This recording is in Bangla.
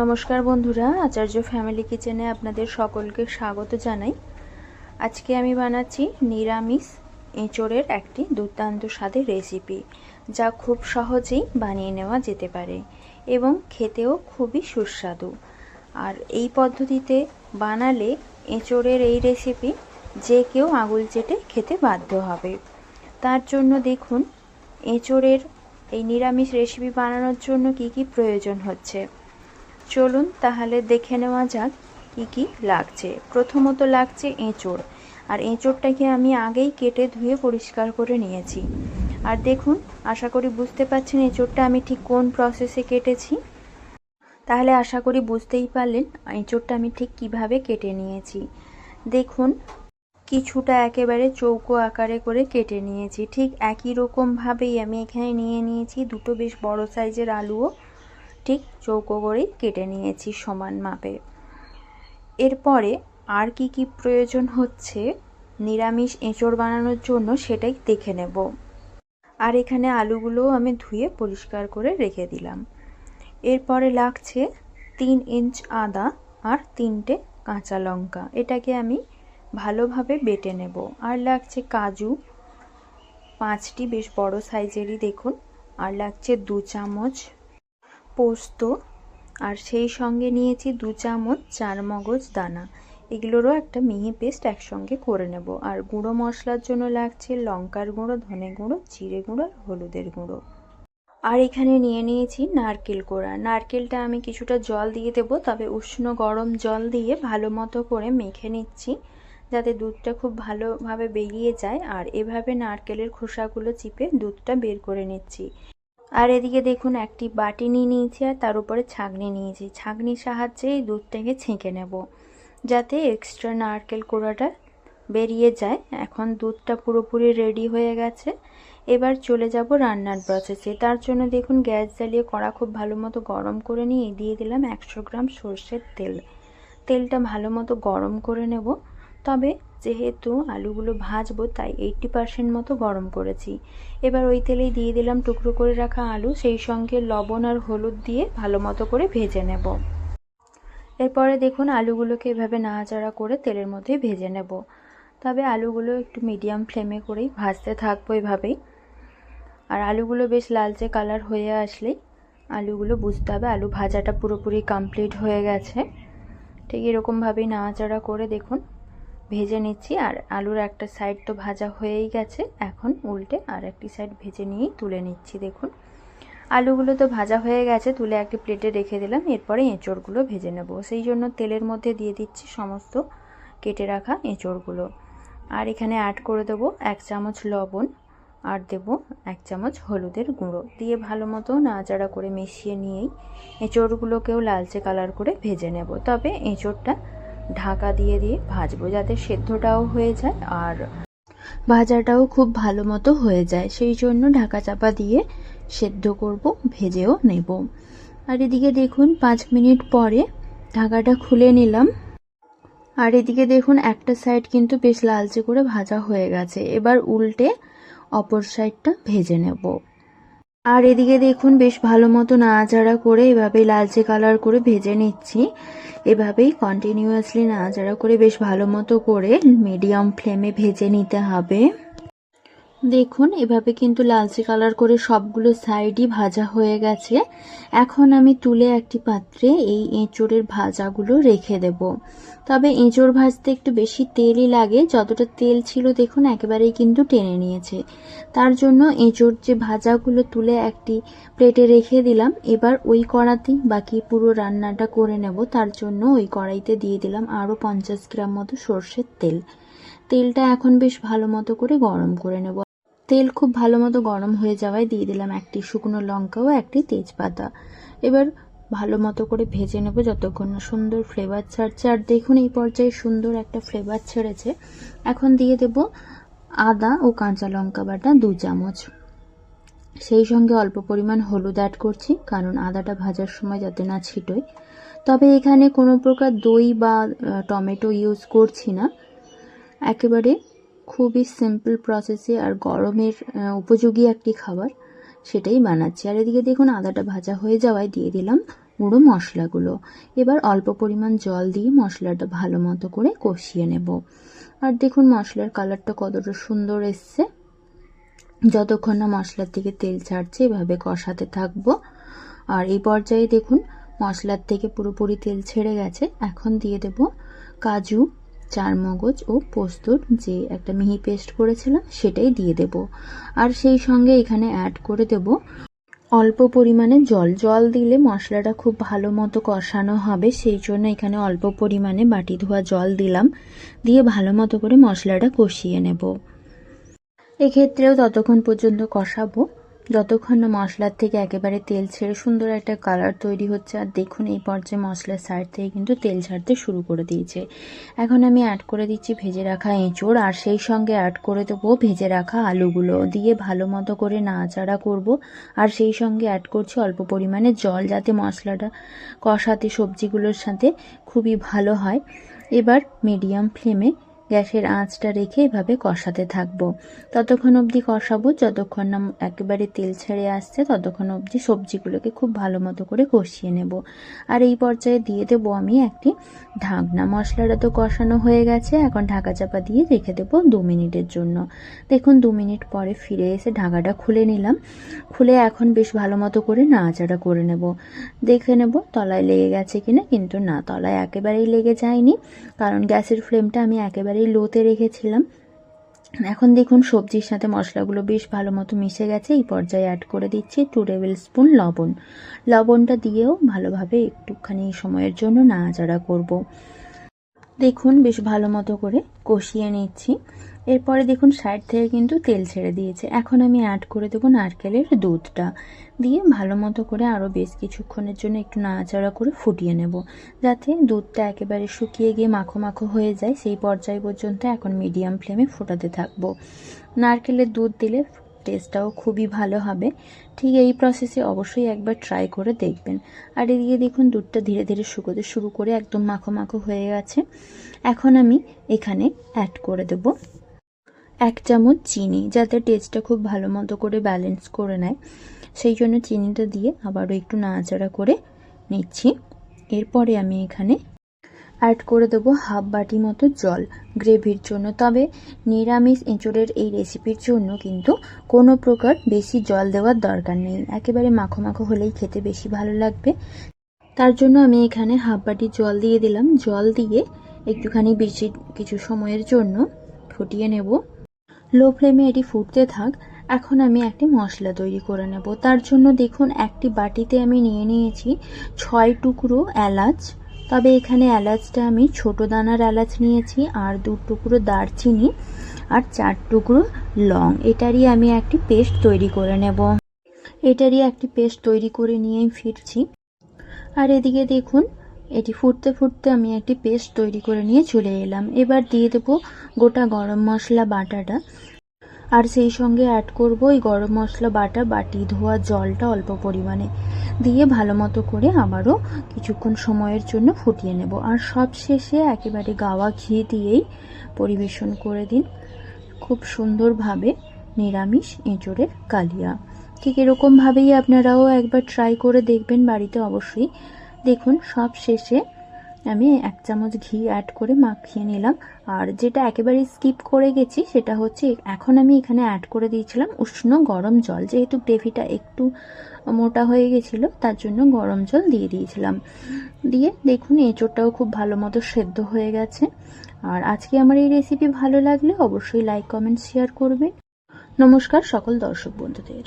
নমস্কার বন্ধুরা, আচার্য ফ্যামিলি কিচেনে আপনাদের সকলকে স্বাগত জানাই। আজকে আমি বানাচ্ছি নিরামিষ এঁচড়ের একটি দুর্দান্ত স্বাদের রেসিপি, যা খুব সহজেই বানিয়ে নেওয়া যেতে পারে এবং খেতেও খুবই সুস্বাদু। আর এই পদ্ধতিতে বানালে এঁচড়ের এই রেসিপি যে কেউ আঙুল চেটে খেতে বাধ্য হবে। তার জন্য দেখুন, এঁচড়ের এই নিরামিষ রেসিপি বানানোর জন্য কি কি প্রয়োজন হচ্ছে। চলুন তাহলে দেখে নেওয়া যাক কি কি লাগছে। প্রথমত লাগছে এঁচড়। আর এঁচড়টাকে আমি আগেই কেটে ধুয়ে পরিষ্কার করে নিয়েছি। আর দেখুন, আশা করি বুঝতে পারছেন এঁচড়টা আমি ঠিক কোন প্রসেসে কেটেছি। তাহলে আশা করি বুঝতেই পারলেন এঁচড়টা আমি ঠিক কীভাবে কেটে নিয়েছি। দেখুন, কিছুটা একেবারে চৌকো আকারে করে কেটে নিয়েছি। ঠিক একই রকমভাবেই আমি এখানে নিয়ে নিয়েছি। দুটো বেশ বড় সাইজের আলুও। ঠিক চৌকো করেই কেটে নিয়েছি সমান মাপে। এরপরে আর কি কি প্রয়োজন হচ্ছে নিরামিষ এঁচড় বানানোর জন্য সেটাই দেখে নেব। আর এখানে আলুগুলোও আমি ধুয়ে পরিষ্কার করে রেখে দিলাম। এরপরে লাগছে তিন ইঞ্চ আদা আর তিনটে কাঁচা লঙ্কা। এটাকে আমি ভালোভাবে বেটে নেব। আর লাগছে কাজু। পাঁচটি বেশ বড় সাইজেরই দেখুন। আর লাগছে দু চামচ পোস্ত আর সেই সঙ্গে নিয়েছি দু চামচ চার মগজ দানা। এগুলোরও একটা মিহি পেস্ট একসঙ্গে করে নেব। আর গুঁড়ো মশলার জন্য লাগছে লঙ্কার গুঁড়ো, ধনে গুঁড়ো, জিরে গুঁড়ো আর হলুদের গুঁড়ো। আর এখানে নিয়ে নিয়েছি নারকেল কোড়া। নারকেলটা আমি কিছুটা জল দিয়ে দেবো, তবে উষ্ণ গরম জল দিয়ে ভালো মতো করে মেখে নিচ্ছি যাতে দুধটা খুব ভালোভাবে বেরিয়ে যায়। আর এভাবে নারকেলের খোসাগুলো চিপে দুধটা বের করে নিচ্ছি। আর এদিকে দেখুন, একটি বাটি নিয়ে নিয়েছি আর তার উপরে ছাঁকনি নিয়েছি। ছাঁকনির সাহায্যে এই দুধটাকে ছেঁকে নেব যাতে এক্সট্রা নারকেল কোড়াটা বেরিয়ে যায়। এখন দুধটা পুরোপুরি রেডি হয়ে গেছে। এবার চলে যাব রান্নার প্রসেসে তার জন্য দেখুন, গ্যাস জ্বালিয়ে কড়া খুব ভালো মতো গরম করে নিয়ে দিয়ে দিলাম একশো গ্রাম সর্ষের তেল। তেলটা ভালো মতো গরম করে নেব। তবে যেহেতু আলুগুলো ভাজবো, তাই এইটটি পারসেন্ট মতো গরম করেছি। এবার ওই তেলেই দিয়ে দিলাম টুকরো করে রাখা আলু, সেই সঙ্গে লবণ আর হলুদ দিয়ে ভালো মতো করে ভেজে নেব। এরপরে দেখুন আলুগুলোকে এভাবে নাড়াচাড়া করে তেলের মধ্যে ভেজে নেব। তবে আলুগুলো একটু মিডিয়াম ফ্লেমে করেই ভাজতে থাকব এভাবেই। আর আলুগুলো বেশ লালচে কালার হয়ে আসলেই আলুগুলো বুঝতে হবে আলু ভাজাটা পুরোপুরি কমপ্লিট হয়ে গেছে। ঠিক এরকমভাবেই নাড়াচাড়া করে দেখুন ভেজে নিচ্ছি আর আলুর একটা সাইড তো ভাজা হয়েই গেছে। এখন উল্টে আর একটি সাইড ভেজে নিয়েই তুলে নিচ্ছি, দেখুন। আলুগুলো তো ভাজা হয়ে গেছে, তুলে একটি প্লেটে রেখে দিলাম, এরপরে এঁচড়গুলো ভেজে নেব। সেই জন্য তেলের মধ্যে দিয়ে দিচ্ছি সমস্ত কেটে রাখা এঁচড়গুলো। আর এখানে অ্যাড করে দেবো এক চামচ লবণ আর দেব এক চামচ হলুদের গুঁড়ো। দিয়ে ভালো মতো নাড়াচাড়া করে মিশিয়ে নিয়েই এঁচড়গুলোকেও লালচে কালার করে ভেজে নেব। তবে এঁচড়টা ঢাকা দিয়ে দিয়ে ভাজবো যাতে সেদ্ধটাও হয়ে যায় আর ভাজাটাও খুব ভালো মতো হয়ে যায়। সেই জন্য ঢাকা চাপা দিয়ে সেদ্ধ করব, ভেজেও নেব। আর এদিকে দেখুন, পাঁচ মিনিট পরে ঢাকাটা খুলে নিলাম। আর এদিকে দেখুন, একটা সাইড কিন্তু বেশ লালচে করে ভাজা হয়ে গেছে। এবার উল্টে অপর সাইডটা ভেজে নেব। আর এদিকে দেখুন, বেশ ভালো মতো নাড়াচাড়া করে এভাবে লালচে কালার করে ভেজে নিচ্ছি। এভাবেই কন্টিনিউয়াসলি নাড়াচাড়া করে বেশ ভালো মতো করে মিডিয়াম ফ্লেমে ভেজে নিতে হবে। দেখুন, এভাবে কিন্তু লালচে কালার করে সবগুলো সাইডই ভাজা হয়ে গেছে। এখন আমি তুলে একটি পাত্রে এই এঁচোড়ের ভাজাগুলো রেখে দেব। তবে এঁচোড় ভাজতে একটু বেশি তেলই লাগে। যতটা তেল ছিল দেখুন, একেবারেই কিন্তু টেনে নিয়েছে। তার জন্য এঁচড় যে ভাজাগুলো তুলে একটি প্লেটে রেখে দিলাম, এবার ওই কড়াতেই বাকি পুরো রান্নাটা করে নেব। তার জন্য ওই কড়াইতে দিয়ে দিলাম আরও পঞ্চাশ গ্রাম মতো সর্ষের তেল। তেলটা এখন বেশ ভালো মতো করে গরম করে নেব। তেল খুব ভালো মতো গরম হয়ে যাওয়ায় দিয়ে দিলাম একটি শুকনো লঙ্কা ও একটি তেজপাতা। এবার ভালো মতো করে ভেজে নেব যতক্ষণ না সুন্দর ফ্লেভার ছাড়ছে। আর দেখুন, এই পর্যায়ে সুন্দর একটা ফ্লেভার ছেড়েছে। এখন দিয়ে দেব আদা ও কাঁচা লঙ্কা বাটা দু চামচ। সেই সঙ্গে অল্প পরিমাণ হলুদ অ্যাড করছি, কারণ আদাটা ভাজার সময় যাতে না ছিটোয়। তবে এখানে কোনো প্রকার দই বা টমেটো ইউজ করছি না। একেবারে খুবই সিম্পল প্রসেসে আর গরমের উপযোগী একটি খাবার, সেটাই বানাচ্ছি। আর এদিকে দেখুন, আদাটা ভাজা হয়ে যাওয়ায় দিয়ে দিলাম গুঁড়ো মশলাগুলো। এবার অল্প পরিমাণ জল দিয়ে মশলাটা ভালো মতো করে কষিয়ে নেব। আর দেখুন, মশলার কালারটা কতটা সুন্দর এসছে। যতক্ষণ না মশলার থেকে তেল ছাড়ছে, এভাবে কষাতে থাকব। আর এই পর্যায়ে দেখুন, মশলার থেকে পুরোপুরি তেল ছেড়ে গেছে। এখন দিয়ে দেব কাজু চারমগজ ও পোস্তর যে একটা মিহি পেস্ট করেছিলাম, সেটাই দিয়ে দেব। আর সেই সঙ্গে এখানে অ্যাড করে দেব অল্প পরিমাণে জল। জল দিলে মশলাটা খুব ভালো মতো কষানো হবে, সেই জন্য এখানে অল্প পরিমাণে বাটি ধোয়া জল দিলাম। দিয়ে ভালো মতো করে মশলাটা কষিয়ে নেব। এক্ষেত্রেও ততক্ষণ পর্যন্ত কষাবো। যতক্ষণ না মশলার থেকে একেবারে তেল ছেড়ে সুন্দর একটা কালার তৈরি হচ্ছে, আর দেখুন এই পর্যায়ে মশলার সাইড থেকে কিন্তু তেল ছাড়তে শুরু করে দিয়েছে। এখন আমি অ্যাড করে দিচ্ছি ভেজে রাখা এঁচোড়, আর সেই সঙ্গে অ্যাড করে দেবো ভেজে রাখা আলুগুলো। দিয়ে ভালো মতো করে নাড়াচাড়া করব, আর সেই সঙ্গে অ্যাড করছি অল্প পরিমাণে জল, যাতে মশলাটা কষাতে সবজিগুলোর সাথে খুবই ভালো হয়। এবার মিডিয়াম ফ্লেমে গ্যাসের আঁচটা রেখে এভাবে কষাতে থাকব। ততক্ষণ অবধি কষাবো। যতক্ষণ না একেবারে তেল ছেড়ে আসছে, ততক্ষণ অবধি সবজিগুলোকে খুব ভালো মতো করে কষিয়ে নেব। আর এই পর্যায়ে দিয়ে দেবো আমি একটি ঢাকনা। মশলাটা তো কষানো হয়ে গেছে, এখন ঢাকা চাপা দিয়ে রেখে দেবো দু মিনিটের জন্য। দেখুন, দু মিনিট পরে ফিরে এসে ঢাকাটা খুলে নিলাম। খুলে এখন বেশ ভালো মতো করে নাড়াচাড়া করে নেব। দেখে নেব তলায় লেগে গেছে কিনা, কিন্তু না, তলায় একেবারেই লেগে যায়নি। কারণ গ্যাসের ফ্লেমটা আমি একেবারেই লোতে রেখেছিলাম। এখন দেখুন, সবজির সাথে মশলাগুলো বেশ ভালো মতো মিশে গেছে। এই পর্যায়ে অ্যাড করে দিচ্ছি টু টেবিল স্পুন লবণ। লবণটা দিয়েও ভালোভাবে একটুখানি সময়ের জন্য নাড়াচাড়া করব। দেখুন, বেশ ভালো মতো করে কষিয়ে নিচ্ছি। এরপরে দেখুন সাইড থেকে কিন্তু তেল ছেড়ে দিয়েছে। এখন আমি অ্যাড করে দেবো নারকেলের দুধটা। দিয়ে ভালো মতো করে আরও বেশ কিছুক্ষণের জন্য একটু নাড়াচাড়া করে ফুটিয়ে নেব। যাতে দুধটা একেবারে শুকিয়ে গিয়ে মাখো মাখো হয়ে যায়, সেই পর্যায় পর্যন্ত এখন মিডিয়াম ফ্লেমে ফোটাতে থাকব। নারকেলের দুধ দিলে টেস্টটাও খুবই ভালো হবে। ঠিক এই প্রসেসে অবশ্যই একবার ট্রাই করে দেখবেন। আর এদিকে দেখুন দুধটা ধীরে ধীরে শুকোতে শুরু করে একদম মাখো মাখো হয়ে গেছে। এখন আমি এখানে অ্যাড করে দেব এক চামচ চিনি, যাতে টেস্টটা খুব ভালো মতো করে ব্যালেন্স করে নেয়। সেই জন্য চিনিটা দিয়ে আবারও একটু নাড়াচাড়া করে নিচ্ছি। এরপরে আমি এখানে অ্যাড করে দেবো হাফ বাটি মতো জল গ্রেভির জন্য। তবে নিরামিষ এঁচড়ের এই রেসিপির জন্য কিন্তু কোনো প্রকার বেশি জল দেওয়ার দরকার নেই। একেবারে মাখো মাখো হলেই খেতে বেশি ভালো লাগবে। তার জন্য আমি এখানে হাফ বাটি জল দিয়ে দিলাম। জল দিয়ে একটুখানি বেশি কিছু সময়ের জন্য ফুটিয়ে নেব। লো ফ্লেমে এটি ফুটতে থাক, এখন আমি একটি মশলা তৈরি করে নেব। তার জন্য দেখুন, একটি বাটিতে আমি নিয়ে নিয়েছি ছয় টুকরো এলাচ। তবে এখানে এলাচটা আমি ছোট দানার এলাচ নিয়েছি আর দু টুকরো দারচিনি আর চার টুকরো লং। এটারই আমি একটি পেস্ট তৈরি করে নেব। এটারই একটি পেস্ট তৈরি করে নিয়ে ফিরছি। আর এদিকে দেখুন এটি ফুটতে ফুটতে আমি একটি পেস্ট তৈরি করে নিয়ে চলে এলাম। এবার দিয়ে দেবো গোটা গরম মশলা বাটাটা। আর সেই সঙ্গে অ্যাড করব এই গরম মশলা বাটা বাটি ধোয়া জলটা অল্প পরিমাণে। দিয়ে ভালো মতো করে আবারও কিছুক্ষণ সময়ের জন্য ফুটিয়ে নেব। আর সব শেষে একেবারে গাওয়া ঘি দিয়েই পরিবেশন করে দিন। খুব সুন্দরভাবে নিরামিষ এঁচড়ের কালিয়া। ঠিক এরকমভাবেই আপনারাও একবার ট্রাই করে দেখবেন বাড়িতে অবশ্যই। দেখুন, সব শেষে আমি এক চামচ ঘি অ্যাড করে মাখিয়ে নিলাম। আর যেটা একেবারে স্কিপ করে গেছি, সেটা হচ্ছে এখন আমি এখানে অ্যাড করে দিয়েছিলাম উষ্ণ গরম জল। যেহেতু গ্রেভিটা একটু মোটা হয়ে গেছিল, তার জন্য গরম জল দিয়ে দিয়েছিলাম। দিয়ে দেখুন, এঁচোড়টাও খুব ভালো মতো সেদ্ধ হয়ে গেছে। আর আজকে আমার এই রেসিপি ভালো লাগলে অবশ্যই লাইক কমেন্ট শেয়ার করবে নমস্কার সকল দর্শক বন্ধুদের।